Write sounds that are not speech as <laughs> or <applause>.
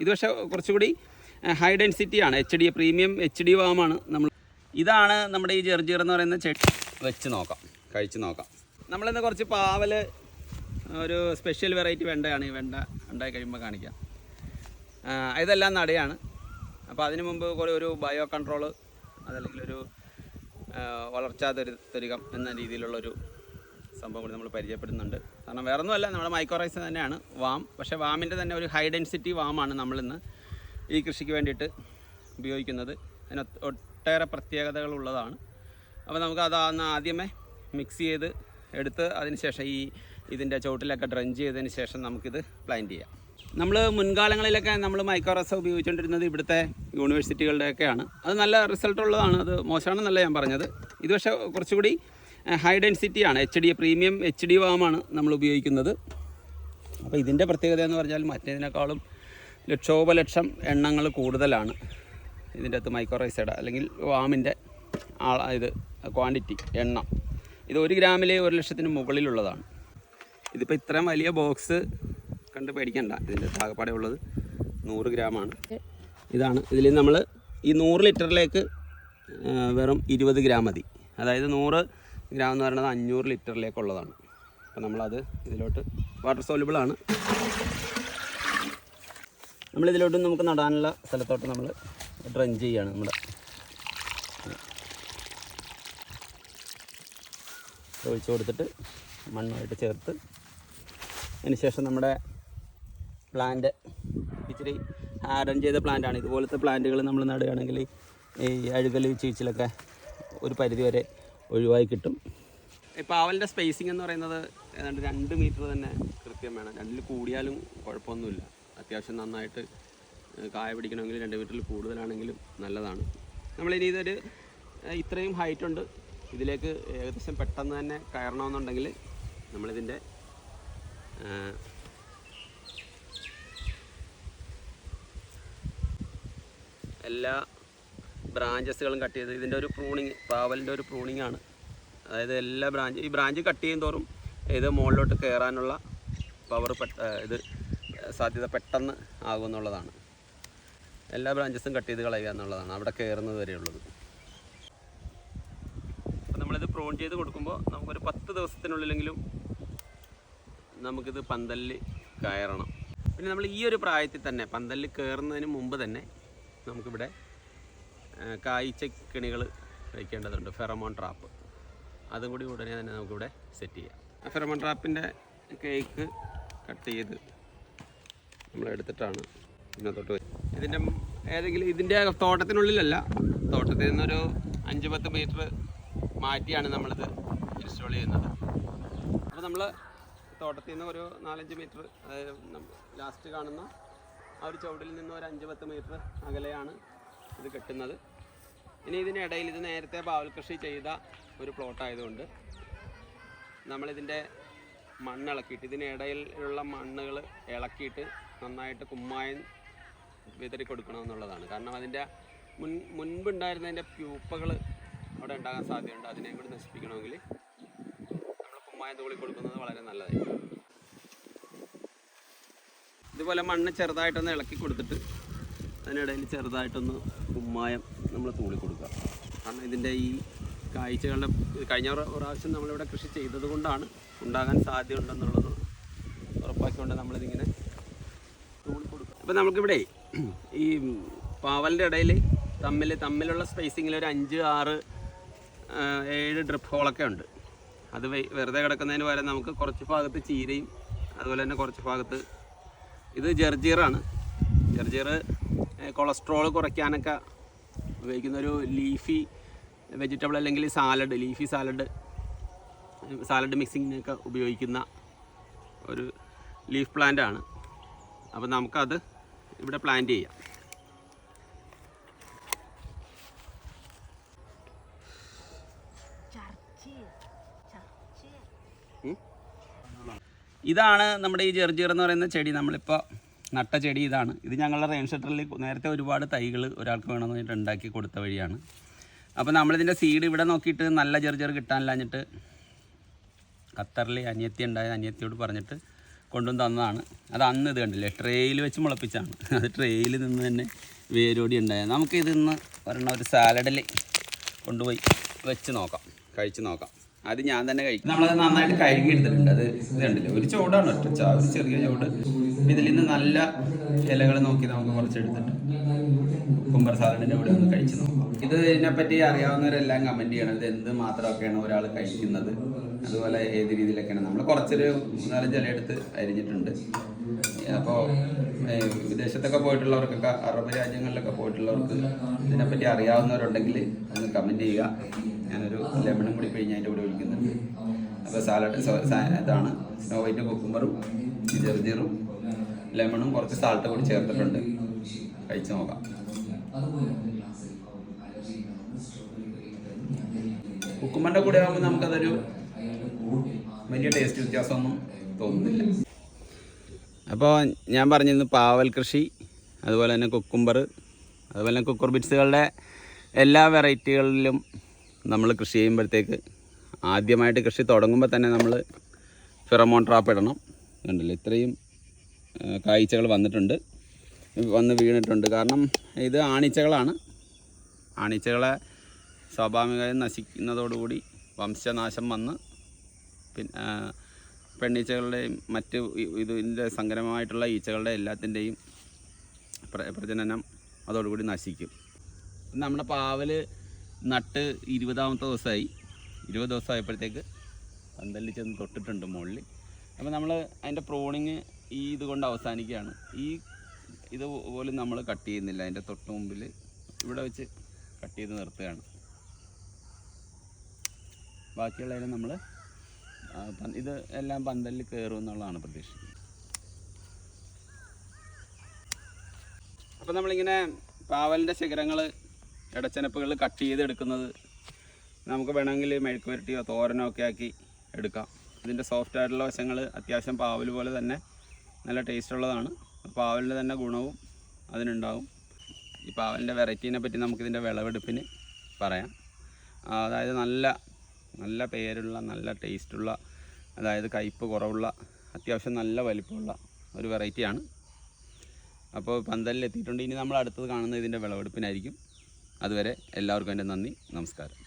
ഇത് പക്ഷേ കുറച്ചുകൂടി ഹൈ ഡെൻസിറ്റി ആണ്. H D premium H D വാമാണ് നമ്മൾ. ഇതാണ് നമ്മുടെ ഈ ജെർജീർ എന്ന് പറയുന്ന ചെടി വെച്ച് നോക്കാം. കഴിച്ച് നോക്കാം. നമ്മളിന്ന് കുറച്ച് പാവൽ ഒരു സ്പെഷ്യൽ വെറൈറ്റി വെണ്ടയാണ് ഈ വെണ്ട ഉണ്ടായി കഴിയുമ്പോൾ കാണിക്കാം. ഇതെല്ലാം നടയാണ്. അപ്പോൾ അതിന് മുമ്പ് കുറേ ഒരു ബയോ കൺട്രോൾ അതല്ലെങ്കിൽ ഒരു വളർച്ചാ തരികം എന്ന രീതിയിലുള്ളൊരു സംഭവം കൂടി നമ്മൾ പരിചയപ്പെടുന്നുണ്ട്. കാരണം വേറെ ഒന്നുമല്ല നമ്മുടെ മൈക്രോറൈസ് തന്നെയാണ് വാം. പക്ഷേ വാമിന്റെ തന്നെ ഒരു ഹൈ ഡെൻസിറ്റി വാമാണ് നമ്മളിന്ന് ഈ കൃഷിക്ക് വേണ്ടിയിട്ട് ഉപയോഗിക്കുന്നത്. അതിന് ഒട്ടേറെ പ്രത്യേകതകൾ ഉള്ളതാണ്. അപ്പോൾ നമുക്ക് അതാന്ന് ആദ്യമേ മിക്സ് ചെയ്ത് എടുത്ത് അതിന് ശേഷം ഈ ഇതിന്റെ ചുവട്ടിലൊക്കെ ഡ്രഞ്ച് ചെയ്തതിന് ശേഷം നമുക്കിത് പ്ലാന്റ് ചെയ്യാം. നമ്മൾ മുൻകാലങ്ങളിലൊക്കെ നമ്മൾ മൈക്രോറസ ഉപയോഗിച്ചുകൊണ്ടിരുന്നത് ഇവിടുത്തെ യൂണിവേഴ്സിറ്റികളുടെയൊക്കെയാണ് അത് നല്ല റിസൾട്ട് ഉള്ളതാണ്. അത് മോശമാണെന്നല്ല ഞാൻ പറഞ്ഞത്. ഇത് പക്ഷേ കുറച്ചുകൂടി high ഡെൻസിറ്റിയാണ് H D premium H D വാമാണ് നമ്മൾ ഉപയോഗിക്കുന്നത്. അപ്പോൾ ഇതിന്റെ പ്രത്യേകത എന്ന് പറഞ്ഞാൽ മറ്റേതിനേക്കാളും ലക്ഷോപലക്ഷം എണ്ണങ്ങൾ കൂടുതലാണ് ഇതിന്റെ അകത്ത് മൈക്രോറൈസൈഡ് അല്ലെങ്കിൽ വാമിന്റെ ആ ഇത് ക്വാണ്ടിറ്റി എണ്ണം. ഇത് ഒരു ഗ്രാമിലെ ഒരു ലക്ഷത്തിന് മുകളിലുള്ളതാണ്. ഇതിപ്പോൾ ഇത്രയും വലിയ ബോക്സ് കണ്ട് പേടിക്കണ്ട. ഇതിന്റെ താകപ്പാടെ ഉള്ളത് നൂറ് ഗ്രാമാണ് ഇതാണ്. ഇതിൽ നമ്മൾ ഈ നൂറ് ലിറ്ററിലേക്ക് വെറും ഇരുപത് ഗ്രാം മതി. അതായത് നൂറ് ഗ്രാം എന്ന് പറയുന്നത് അഞ്ഞൂറ് ലിറ്ററിലേക്കുള്ളതാണ്. അപ്പോൾ നമ്മളത് ഇതിലോട്ട് വാട്ടർ സോലുബിളാണ് നമ്മളിതിലോട്ട് നമുക്ക് നടാനുള്ള സ്ഥലത്തോട്ട് നമ്മൾ ഡ്രഞ്ച് ചെയ്യാണ് നമ്മുടെ. ഒഴിച്ച് കൊടുത്തിട്ട് മണ്ണുമായിട്ട് ചേർത്ത് അതിനുശേഷം നമ്മുടെ പ്ലാന്റ് ഇച്ചിരി ഹാർഡൻ ചെയ്ത പ്ലാന്റാണ് ഇതുപോലത്തെ പ്ലാന്റുകൾ നമ്മൾ നടുകയാണെങ്കിൽ ഈ അഴുകൽ ചീച്ചിലൊക്കെ ഒരു പരിധി വരെ ഒഴിവായി കിട്ടും. ഇപ്പൊ അവളുടെ സ്പേസിംഗ് എന്ന് പറയുന്നത് ഏതാണ്ട് രണ്ട് മീറ്റർ തന്നെ കൃത്യം വേണം. രണ്ടിൽ കൂടിയാലും കുഴപ്പമൊന്നുമില്ല. അത്യാവശ്യം നന്നായിട്ട് കായ പിടിക്കണമെങ്കിൽ രണ്ട് മീറ്ററിൽ കൂടുതലാണെങ്കിലും നല്ലതാണ്. നമ്മളിനി ഇതൊരു ഇത്രയും ഹൈറ്റ് ഉണ്ട്. ഇതിലേക്ക് ഏകദേശം പെട്ടെന്ന് തന്നെ കയറണമെന്നുണ്ടെങ്കിൽ നമ്മളിതിന്റെ എല്ലാ ബ്രാഞ്ചസുകളും കട്ട് ചെയ്ത് ഇതിന്റെ ഒരു പ്രൂണിങ് പാവലിന്റെ ഒരു പ്രൂണിങ് ആണ്. അതായത് എല്ലാ ബ്രാഞ്ച് ഈ ബ്രാഞ്ച് കട്ട് ചെയ്യും തോറും ഇത് മുകളിലോട്ട് കയറാനുള്ള പവർ പെട്ട ഇത് സാധ്യത പെട്ടെന്ന് ആകുമെന്നുള്ളതാണ്. എല്ലാ ബ്രാഞ്ചസും കട്ട് ചെയ്ത് കളയുക എന്നുള്ളതാണ് അവിടെ കയറുന്നത് വരെയുള്ളത്. അപ്പോൾ നമ്മളിത് പ്രോൺ ചെയ്ത് കൊടുക്കുമ്പോൾ നമുക്കൊരു പത്ത് ദിവസത്തിനുള്ളിലെങ്കിലും നമുക്കിത് പന്തലിൽ കയറണം. പിന്നെ നമ്മൾ ഈ ഒരു പ്രായത്തിൽ തന്നെ പന്തലിൽ കയറുന്നതിന് മുമ്പ് തന്നെ നമുക്കിവിടെ കായ്ച്ച വയ്ക്കേണ്ടതുണ്ട് ഫെറമോൺ ട്രാപ്പ് അതും കൂടി ഉടനെ തന്നെ നമുക്കിവിടെ സെറ്റ് ചെയ്യാം. ഫെറമോൺ ട്രാപ്പിന്റെ കേക്ക് കട്ട് ചെയ്ത് നമ്മൾ എടുത്തിട്ടാണ് ഇതിനകത്തോട്ട് വരും ഇതിന്റെ ഏതെങ്കിലും ഇതിന്റെ തോട്ടത്തിനുള്ളിലല്ല തോട്ടത്തിൽ നിന്നൊരു അഞ്ച് പത്ത് മീറ്റർ മാറ്റിയാണ് നമ്മളിത് ഇൻസ്റ്റാൾ ചെയ്യുന്നത്. അപ്പോൾ നമ്മൾ തോട്ടത്തിൽ നിന്ന് ഒരു നാലഞ്ച് മീറ്റർ അതായത് ലാസ്റ്റ് കാണുന്ന ആ ഒരു ചുവടിൽ നിന്ന് ഒരു അഞ്ച് പത്ത് മീറ്റർ അകലെയാണ് ഇത് കെട്ടുന്നത്. ഇനി ഇതിനിടയിൽ ഇത് നേരത്തെ പാവൽ കൃഷി ചെയ്ത ഒരു പ്ലോട്ടായതുകൊണ്ട് നമ്മളിതിന്റെ മണ്ണ് ഇളക്കിയിട്ട് ഇതിനിടയിലുള്ള മണ്ണുകൾ ഇളക്കിയിട്ട് നന്നായിട്ട് കുമ്മായം വിതറി കൊടുക്കണമെന്നുള്ളതാണ്. കാരണം അതിന്റെ മുൻ മുൻപുണ്ടായിരുന്നതിന്റെ പ്യൂപ്പകൾ അവിടെ ഉണ്ടാകാൻ സാധ്യതയുണ്ട്. അതിനെ കൂടി നശിപ്പിക്കണമെങ്കിൽ നമ്മൾ കുമ്മായം തൂളി കൊടുക്കുന്നത് വളരെ നല്ലതായിരിക്കും. ഇതുപോലെ മണ്ണ് ചെറുതായിട്ടൊന്ന് ഇളക്കി കൊടുത്തിട്ട് അതിനിടയിൽ ചെറുതായിട്ടൊന്ന് കുമ്മായം നമ്മൾ തൂളി കൊടുക്കുക. കാരണം ഇതിന്റെ ഈ കാഴ്ചകളുടെ കഴിഞ്ഞ പ്ര- പ്രാവശ്യം നമ്മളിവിടെ കൃഷി ചെയ്തത് കൊണ്ടാണ് ഉണ്ടാകാൻ സാധ്യതയുണ്ടെന്നുള്ളത് ഉറപ്പാക്കിക്കൊണ്ട് നമ്മളിതിങ്ങനെ തൂളി കൊടുക്കുക. അപ്പോൾ നമുക്കിവിടെ ഈ പാവലിന്റെ ഇടയിൽ തമ്മിൽ തമ്മിലുള്ള സ്പേസിങ്ങിൽ ഒരു അഞ്ച് ആറ് ഏഴ് ഡ്രിപ്പ് ഹോളൊക്കെ ഉണ്ട്. അത് വെറുതെ കിടക്കുന്നതിന് പകരം നമുക്ക് കുറച്ച് ഭാഗത്ത് ചീരയും അതുപോലെ തന്നെ കുറച്ച് ഭാഗത്ത് ഇത് ജർജീറാണ്. ജർജീർ കൊളസ്ട്രോൾ കുറയ്ക്കാനൊക്കെ ഉപയോഗിക്കുന്ന ഒരു ലീഫി വെജിറ്റബിൾ അല്ലെങ്കിൽ സാലഡ് ലീഫി സാലഡ് സാലഡ് മിക്സിങ്ങിനൊക്കെ ഉപയോഗിക്കുന്ന ഒരു ലീഫ് പ്ലാന്റ് ആണ്. അപ്പോൾ നമുക്കത് ഇവിടെ പ്ലാന്റ് ചെയ്യാം. ഇതാണ് നമ്മുടെ ഈ ജെർജീർ എന്ന് പറയുന്ന ചെടി നമ്മളിപ്പോൾ നട്ട ചെടി ഇതാണ്. ഇത് ഞങ്ങളുടെ റെയിൻ ഷട്ടറിൽ നേരത്തെ ഒരുപാട് തൈകൾ ഒരാൾക്ക് വേണമെന്ന് പറഞ്ഞിട്ട് ഉണ്ടാക്കി കൊടുത്ത വഴിയാണ്. അപ്പോൾ നമ്മളിതിന്റെ സീഡ് ഇവിടെ നോക്കിയിട്ട് നല്ല ചെറു ചെറു കിട്ടാനില്ലാഞ്ഞിട്ട് ഖത്തറിൽ അനിയത്തി ഉണ്ടായ അനിയത്തിയോട് പറഞ്ഞിട്ട് കൊണ്ടുവന്ന് തന്നതാണ്. അത് അന്ന് ഇത് കണ്ടില്ലേ? ട്രേയിൽ വെച്ച് മുളപ്പിച്ചാണ് <laughs> അത് ട്രേയിൽ നിന്ന് തന്നെ വേരോടി ഉണ്ടായത്. നമുക്ക് ഇതിന്ന് ഒരെണ്ണം ഒരു സാലഡിൽ കൊണ്ടുപോയി വെച്ച് നോക്കാം. കഴിച്ച് നോക്കാം. അത് ഞാൻ തന്നെ കഴിക്കും. നമ്മളത് നന്നായിട്ട് കഴുകി എടുത്തിട്ടുണ്ട് അത് ഇത് കണ്ടില്ലേ? ഒരു ചോടാണ് ഒറ്റ ചെറിയ ചോട്. ഇതിൽ നിന്ന് നല്ല ഇലകൾ നോക്കി നമുക്ക് കുറച്ച് എടുത്തിട്ട് കുമ്പർ സാലഡിന്റെ കൂടെ ഒന്ന് കഴിച്ച് നോക്കാം. ഇത് ഇതിനെപ്പറ്റി അറിയാവുന്നവരെല്ലാം കമന്റ് ചെയ്യണം. ഇത് എന്ത് മാത്രമൊക്കെയാണ് ഒരാൾ കഴിക്കുന്നത്? അതുപോലെ ഏത് രീതിയിലൊക്കെയാണ്? നമ്മൾ കുറച്ചൊരു മൂന്നാലഞ്ച് ജല എടുത്ത് അരിഞ്ഞിട്ടുണ്ട്. അപ്പോൾ വിദേശത്തൊക്കെ പോയിട്ടുള്ളവർക്കൊക്കെ അറബ് രാജ്യങ്ങളിലൊക്കെ പോയിട്ടുള്ളവർക്ക് ഇതിനെപ്പറ്റി അറിയാവുന്നവരുണ്ടെങ്കിൽ ഒന്ന് കമന്റ് ചെയ്യുക. ഞാനൊരു ലെമണും കൂടി പിഴിഞ്ഞ് അതിന്റെ കൂടെ ഒഴിക്കുന്നുണ്ട്. അപ്പോൾ സാലഡ് ഇതാണ്. സ്നോ വൈറ്റ് കുക്കുമ്പറും ജെർജീറും ലെമണും കുറച്ച് സാൾട്ട് കൂടി ചേർത്തിട്ടുണ്ട്. കഴിച്ചു നോക്കാം. കുക്കുമ്പറിന്റെ കൂടെ ആകുമ്പോൾ നമുക്കതൊരു വലിയ ടേസ്റ്റ് വ്യത്യാസമൊന്നും തോന്നുന്നില്ല. അപ്പോൾ ഞാൻ പറഞ്ഞിരുന്നു പാവൽ കൃഷി അതുപോലെ തന്നെ കുക്കുംബർ അതുപോലെ തന്നെ കുക്കുർ ബിറ്റ്സുകളുടെ എല്ലാ വെറൈറ്റികളിലും നമ്മൾ കൃഷി ചെയ്യുമ്പോഴത്തേക്ക് ആദ്യമായിട്ട് കൃഷി തുടങ്ങുമ്പോൾ തന്നെ നമ്മൾ ഫിറമോൺ ട്രാപ്പ് ഇടണം. കണ്ടില്ലേ? ഇത്രയും ആ, കായ്ച്ചകൾ വന്നിട്ടുണ്ട്. വന്ന് വീണിട്ടുണ്ട്. കാരണം ഇത് ആണിച്ചകളാണ്. ആണിച്ചകളെ സ്വാഭാവികമായും നശിക്കുന്നതോടുകൂടി വംശനാശം വന്ന് പിന്നെ പെണ്ണീച്ചകളുടെയും മറ്റ് ഇതിന്റെ സങ്കരമായിട്ടുള്ള ഈച്ചകളുടെ എല്ലാത്തിന്റെയും പ്ര- പ്രജനനം അതോടുകൂടി നശിക്കും. നമ്മുടെ പാവൽ നട്ട് ഇരുപതാമത്തെ ദിവസമായി. ഇരുപത് ദിവസമായപ്പോഴത്തേക്ക് പന്തലിൽ ചെന്ന് തൊട്ടിട്ടുണ്ട് മുകളിൽ. അപ്പോൾ നമ്മൾ അതിന്റെ പ്രോണിങ് ഈ ഇതുകൊണ്ട് അവസാനിക്കുകയാണ്. ഈ ഇത് പോലും നമ്മൾ കട്ട് ചെയ്യുന്നില്ല. അതിന്റെ തൊട്ട് മുമ്പിൽ ഇവിടെ വെച്ച് കട്ട് ചെയ്ത് നിർത്തുകയാണ്. ബാക്കിയുള്ളതിന് നമ്മൾ ഇത് എല്ലാം പന്തലിൽ കയറും എന്നുള്ളതാണ് പ്രതീക്ഷിക്കുന്നത്. അപ്പം നമ്മളിങ്ങനെ പാവലിന്റെ ശിഖരങ്ങൾ ഇടച്ചനപ്പുകൾ കട്ട് ചെയ്തെടുക്കുന്നത് നമുക്ക് വേണമെങ്കിൽ മെഴുക്ക് പുരട്ടിയോ തോരനോ ഒക്കെ ആക്കി എടുക്കാം. ഇതിന്റെ സോഫ്റ്റ് ആയിട്ടുള്ള വശങ്ങൾ അത്യാവശ്യം പാവൽ പോലെ തന്നെ നല്ല ടേസ്റ്റ് ഉള്ളതാണ് പാവലിന്റെ തന്നെ ഗുണവും അതിനുണ്ടാവും. ഈ പാവലിന്റെ വെറൈറ്റീനെ പറ്റി നമുക്കിതിന്റെ വിളവെടുപ്പിന് പറയാം. അതായത് നല്ല നല്ല പേരുള്ള നല്ല ടേസ്റ്റുള്ള അതായത് കയ്പ്പ് കുറവുള്ള അത്യാവശ്യം നല്ല വലിപ്പമുള്ള ഒരു വെറൈറ്റിയാണ്. അപ്പോൾ പന്തലിൽ എത്തിയിട്ടുണ്ട്. ഇനി നമ്മൾ അടുത്തത് കാണുന്നത് ഇതിന്റെ വിളവെടുപ്പിനായിരിക്കും. അതുവരെ എല്ലാവർക്കും എന്റെ നന്ദി. നമസ്കാരം.